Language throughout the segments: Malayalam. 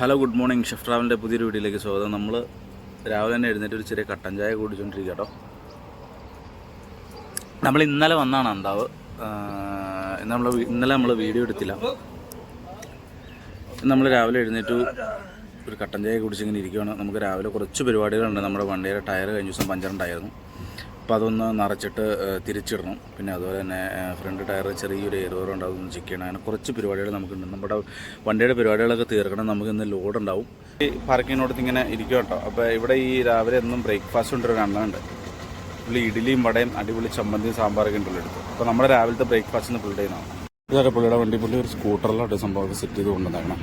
ഹലോ ഗുഡ് മോർണിംഗ് ഷെഫ് ട്രാവലിന്റെ പുതിയൊരു വീഡിയോയിലേക്ക് സ്വാഗതം. നമ്മൾ രാവിലെ തന്നെ എഴുന്നേറ്റ് ഒരു ചെറിയ കട്ടൻ ചായ കുടിച്ചോണ്ടിരിക്കുക കേട്ടോ. നമ്മൾ ഇന്നലെ വന്നാണ് അന്താവ്. നമ്മൾ ഇന്നലെ നമ്മൾ വീഡിയോ എടുത്തില്ല. നമ്മൾ രാവിലെ എഴുന്നേറ്റ് ഒരു കട്ടൻ ചായ കുടിച്ചിങ്ങനെ ഇരിക്കുകയാണ് നമുക്ക് രാവിലെ കുറച്ച് പരിപാടികളുണ്ട്. നമ്മുടെ വണ്ടിയുടെ ടയർ കഴിഞ്ഞ ദിവസം പഞ്ചറുണ്ടായിരുന്നു അപ്പോൾ അതൊന്ന് നിറച്ചിട്ട് തിരിച്ചിടണം. പിന്നെ അതുപോലെ തന്നെ ഫ്രണ്ട് ടയർ ചെറിയൊരു എയർവോറും അതൊന്ന് ചെക്ക് ചെയ്യണം. അങ്ങനെ കുറച്ച് പരിപാടികൾ നമുക്കുണ്ട്. നമ്മുടെ വണ്ടിയുടെ പരിപാടികളൊക്കെ തീർക്കണം നമുക്ക് ഇന്ന് ലോഡ് ഉണ്ടാവും ഈ പാർക്കിങ്ങിനോടത്ത് ഇങ്ങനെ ഇരിക്കും കേട്ടോ. അപ്പോൾ ഇവിടെ ഈ രാവിലെ എന്നും ബ്രേക്ക്ഫാസ്റ്റ് കൊണ്ടൊരു അണ്ണുണ്ട് പുള്ളി ഇഡ്ഡലിയും വടയും അടിപൊളി ചമ്മന്തിയും സാമ്പാറൊക്കെ ഉണ്ടല്ലോ എടുത്തു. അപ്പോൾ നമ്മുടെ രാവിലത്തെ ബ്രേക്ക്ഫാസ്റ്റ് ഇന്ന് പുള്ളിയുടെ നിന്നാണ് ഇതൊക്കെ പുള്ളിയുടെ വണ്ടി പുള്ളി ഒരു സ്കൂട്ടറിലോട്ട് സംഭവമൊക്കെ സെറ്റ് ചെയ്ത് കൊണ്ടുവന്നേക്കണം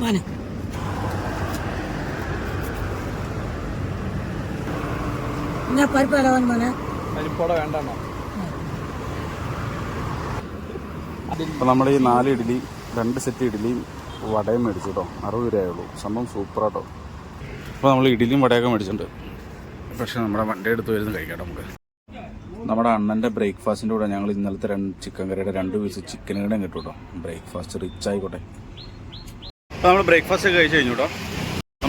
മോനെ എന്നാ പരിപ്പ് ഇടവൻ മോനെ. പരിപ്പോടെ വേണ്ടെന്നോ. അപ്പോൾ നമ്മൾ ഈ നാല് ഇഡ്ഡലി രണ്ട് സെറ്റ് ഇഡ്ഡലിയും വടയും മേടിച്ചു കേട്ടോ അറുപത് രൂപയുള്ളൂ സംഭവം സൂപ്പറാട്ടോ അപ്പോൾ നമ്മൾ ഇഡ്ഡലിയും വടയൊക്കെ മേടിച്ചിട്ടുണ്ട്. പക്ഷെ നമ്മുടെ വണ്ടി എടുത്ത് വരുന്ന കഴിക്കാം നമുക്ക്. നമ്മുടെ അണ്ണന്റെ ബ്രേക്ക്ഫാസ്റ്റിന്റെ കൂടെ ഞങ്ങൾ ഇന്നലത്തെ രണ്ട് ചിക്കൻ കറിയുടെ രണ്ട് പീസ് ചിക്കൻ കറിയും കിട്ടും കേട്ടോ ബ്രേക്ക്ഫാസ്റ്റ് റിച്ച് ആയിക്കോട്ടെ. അപ്പോൾ നമ്മൾ ബ്രേക്ക്ഫാസ്റ്റ് ഒക്കെ കഴിച്ച് കഴിഞ്ഞു കേട്ടോ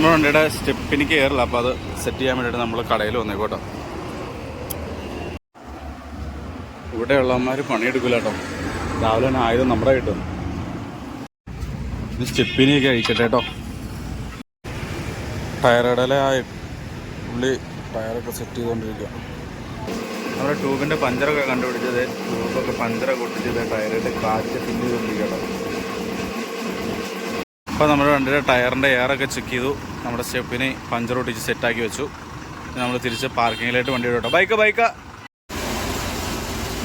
നമ്മുടെ വണ്ടിയുടെ സ്റ്റെപ്പിന് കയറില്ല അപ്പോൾ അത് സെറ്റ് ചെയ്യാൻ വേണ്ടിയിട്ട് നമ്മൾ കടയിൽ വന്നേക്കോട്ടോ ഇവിടെയുള്ളവന്മാർ പണിയെടുക്കില്ല കേട്ടോ. രാവിലെ തന്നെ ആയുധം നമ്മുടെ കിട്ടും. ഇത് സ്റ്റെപ്പിനെയൊക്കെ അഴിക്കട്ടെ കേട്ടോ. ടയറുടെ ആയി പുള്ളി ടയറൊക്കെ സെറ്റ് ചെയ്തുകൊണ്ടിരിക്കുക നമ്മുടെ ട്യൂബിന്റെ പഞ്ചറൊക്കെ കണ്ടുപിടിച്ചത് ട്യൂബൊക്കെ പഞ്ചറൊക്കെ ഒട്ടിച്ചത് ടയറിന്റെ കാറ്റ് ഫില്ല് ചെയ്തുകൊണ്ടിരിക്കുക അപ്പോൾ നമ്മുടെ വണ്ടിയുടെ ടയറിന്റെ എയറൊക്കെ ചെക്ക് ചെയ്തു. നമ്മുടെ സ്റ്റെപ്പിന് പഞ്ചർ ഒട്ടിച്ച് സെറ്റാക്കി വെച്ചു. നമ്മൾ തിരിച്ച് പാർക്കിങ്ങിലായിട്ട് വണ്ടി ഇടട്ടോ ബൈക്ക് ബൈക്ക്.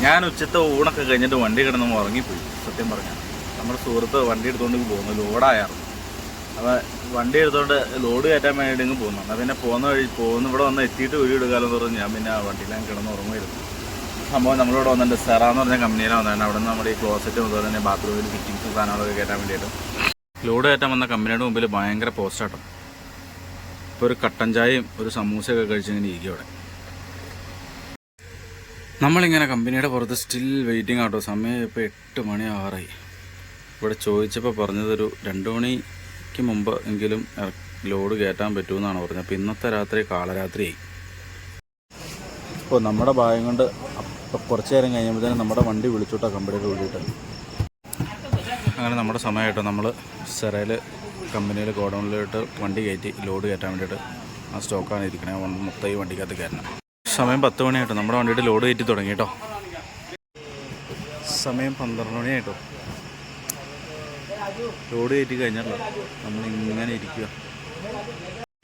ഞാൻ ഉച്ചത്തെ ഊണൊക്കെ കഴിഞ്ഞിട്ട് വണ്ടി കിടന്ന് ഉറങ്ങിപ്പോയി. സത്യം പറഞ്ഞാൽ നമ്മുടെ സുഹൃത്ത് വണ്ടി എടുത്തുകൊണ്ട് പോകുന്നു. ലോഡായിരുന്നു അപ്പോൾ വണ്ടി എടുത്തുകൊണ്ട് ലോഡ് കയറ്റാൻ വേണ്ടിയിട്ട് പോകുന്നു. എന്നാൽ പിന്നെ പോകുന്ന വഴി പോകുന്ന ഇവിടെ വന്ന് എത്തിയിട്ട് വീട് എടുക്കാമെന്ന് പറഞ്ഞ് ഞാൻ പിന്നെ ആ വണ്ടിയിൽ ഞാൻ കിടന്ന് ഉറങ്ങുമായിരുന്നു സംഭവം നമ്മളിവിടെ വന്നിട്ട് സെറ എന്ന് പറഞ്ഞ കമ്പനിയിലാണ് വന്നിട്ടുണ്ട് അവിടെ നിന്ന് നമ്മുടെ ഈ ക്ലോസറ്റ് അതുപോലെ തന്നെ ബാത്റൂമിൽ ഫിറ്റിങ്സും സാധനങ്ങളൊക്കെ കയറ്റാൻ വേണ്ടിയിട്ട്. ലോഡ് കയറ്റാൻ വന്ന കമ്പനിയുടെ മുമ്പിൽ ഭയങ്കര പോസ്റ്റാട്ടം ഇപ്പോൾ ഒരു കട്ടൻ ചായയും ഒരു സമൂസയൊക്കെ കഴിച്ചിങ്ങനെ ഇരിക്കും അവിടെ. നമ്മളിങ്ങനെ കമ്പനിയുടെ പുറത്ത് സ്റ്റിൽ വെയിറ്റിംഗ് ആട്ടോ. സമയം ഇപ്പോൾ എട്ട് മണി ആറായി. ഇവിടെ ചോദിച്ചപ്പോൾ പറഞ്ഞതൊരു രണ്ട് മണിക്ക് മുമ്പ് എങ്കിലും ലോഡ് കയറ്റാൻ പറ്റുമെന്നാണ് പറഞ്ഞത്. അപ്പോൾ ഇന്നത്തെ രാത്രി കാളരാത്രിയായി. അപ്പോൾ നമ്മുടെ ഭാഗം കൊണ്ട് കുറച്ച് നേരം കഴിഞ്ഞപ്പോഴത്തേനും നമ്മുടെ വണ്ടി വിളിച്ചോട്ടാ കമ്പനിയുടെ ഉള്ളിട്ട് അങ്ങനെ നമ്മുടെ സമയമായിട്ട് നമ്മൾ സെറയിൽ കമ്പനിയിൽ ഗോഡൗണിലോട്ട് വണ്ടി കയറ്റി ലോഡ് കയറ്റാൻ വേണ്ടിയിട്ട് ആ സ്റ്റോക്കാണ് ഇരിക്കണേ. മൊത്തം ഈ വണ്ടിക്കകത്ത് കയറ്റണം സമയം പത്ത് മണിയായിട്ടോ? നമ്മുടെ വണ്ടിയുടെ ലോഡ് കയറ്റി തുടങ്ങി കേട്ടോ. സമയം പന്ത്രണ്ട് മണിയായിട്ടോ? ലോഡ് കയറ്റി കഴിഞ്ഞല്ലോ. നമ്മൾ ഇങ്ങനെ ഇരിക്കുക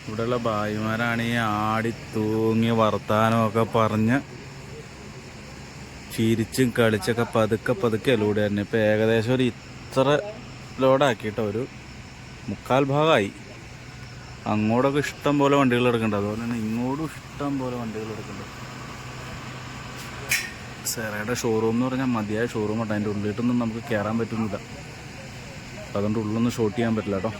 ഇവിടെയുള്ള ഭായിമാരാണ് ഈ ആടി തൂങ്ങി വർത്താനമൊക്കെ പറഞ്ഞ് ചിരിച്ചും കളിച്ചൊക്കെ പതുക്കെ പതുക്കെ ലോഡ് തന്നെ ഇപ്പം ഏകദേശം ഒരു ഇത്ര ലോഡാക്കിയിട്ട് ഒരു മുക്കാൽ ഭാഗമായി അങ്ങോട്ടൊക്കെ ഇഷ്ടം പോലെ വണ്ടികൾ എടുക്കുന്നുണ്ട് അതുപോലെ തന്നെ ഇങ്ങോട്ടും ഇഷ്ടം പോലെ വണ്ടികൾ എടുക്കുന്നുണ്ട് സെറയുടെ ഷോറൂം എന്ന് പറഞ്ഞാൽ മതിയായ ഷോറൂം ആട്ടോ. അതിന്റെ ഉള്ളിലോട്ടൊന്നും നമുക്ക് കയറാൻ പറ്റുന്നില്ല. അതുകൊണ്ട് ഉള്ളൊന്നും ഷോട്ട് ചെയ്യാൻ പറ്റില്ല കേട്ടോ